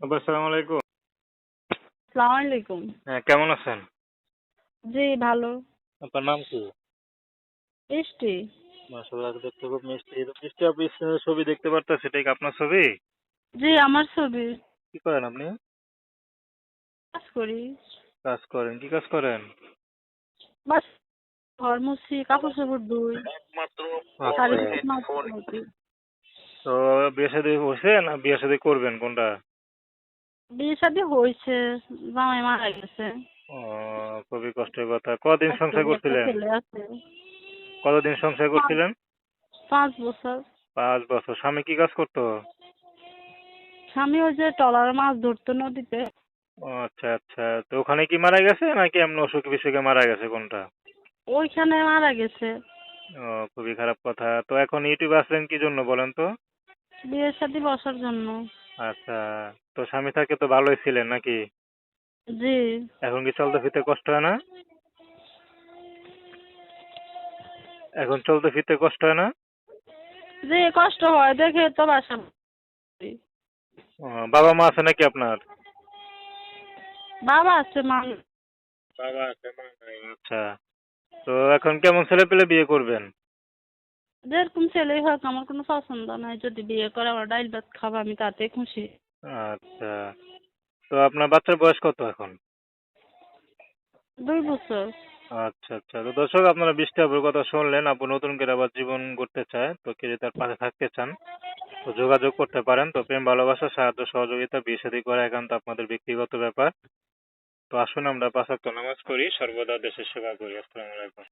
আব্বা আসসালামু আলাইকুম। সালাম আলাইকুম। হ্যাঁ কেমন আছেন? জি ভালো। আপনার নাম কি? মিষ্টি। মাসাল্লাহ দেখতে খুব মিষ্টি। মিষ্টি আপনি ছবি দেখতে এটা কি আপনার ছবি? জি আমার ছবি। কি করেন আপনি? কাজ করি। কাজ করেন কি কাজ করেন? বাস ঘর মুছি কাপড় চাপড় ধুই। শাড়ি আচ্ছা। তো বিয়ে শাদী হয়েছে না বিয়ে শাদী করবেন কোনটা? বিয়ে শাদি হয়েছে জামাই মারা গেছে। ও খুবই কষ্টের কথা। কতদিন সংসার করছিলেন? ছেলে আছে। কতদিন সংসার করছিলেন? পাঁচ বছর। পাঁচ বছর। স্বামী কি কাজ করতো? স্বামী ওই যে টলার মাছ ধরতো নদীতে। ও আচ্ছা আচ্ছা। তো ওখানে কি মারা গেছে নাকি এমন অসুখ বিসুখে মারা গেছে কোনটা? ওইখানে মারা গেছে। ও খুবই খারাপ কথা। তো এখন ইউটিউবে আসলেন কি জন্য বলেন তো? বিয়ের সাথে বসার জন্য। আচ্ছা তো স্বামী থাকে তো ভালোই ছিলেন নাকি? জি। এখন কি চলতে ফিরতে কষ্ট হয় না? এখন চলতে ফিরতে কষ্ট হয় না? জি কষ্ট হয় দেখে তো বাসা বাবা মা আছে নাকি আপনার? বাবা আছে মা বাবা আছে মা আচ্ছা। তো এখন কেমন ছেলে পেলে বিয়ে করবেন? যেরকম ছেলেই হোক আমার কোনো পছন্দ নাই। যদি বিয়ে করে আমার ডাইল ভাত খাব আমি তাতে খুশি। আচ্ছা। তো আপনার বাচ্চার বয়স কত এখন? দুই বছর। আচ্ছা আচ্ছা। তো দর্শক আপনারা বৃষ্টি আপুর কথা শুনলেন। আপু নতুন করে আবার জীবন গড়তে চায় তো কে তার পাশে থাকতে চান তো যোগাযোগ করতে পারেন। তো প্রেম ভালোবাসা সাহায্য সহযোগিতা বিয়ে শাদী করা একান্ত আপনাদের ব্যক্তিগত ব্যাপার। তো আসুন আমরা পাঁচ ওয়াক্ত নামাজ করি সর্বদা দেশের সেবা করি। আসসালামু আলাইকুম।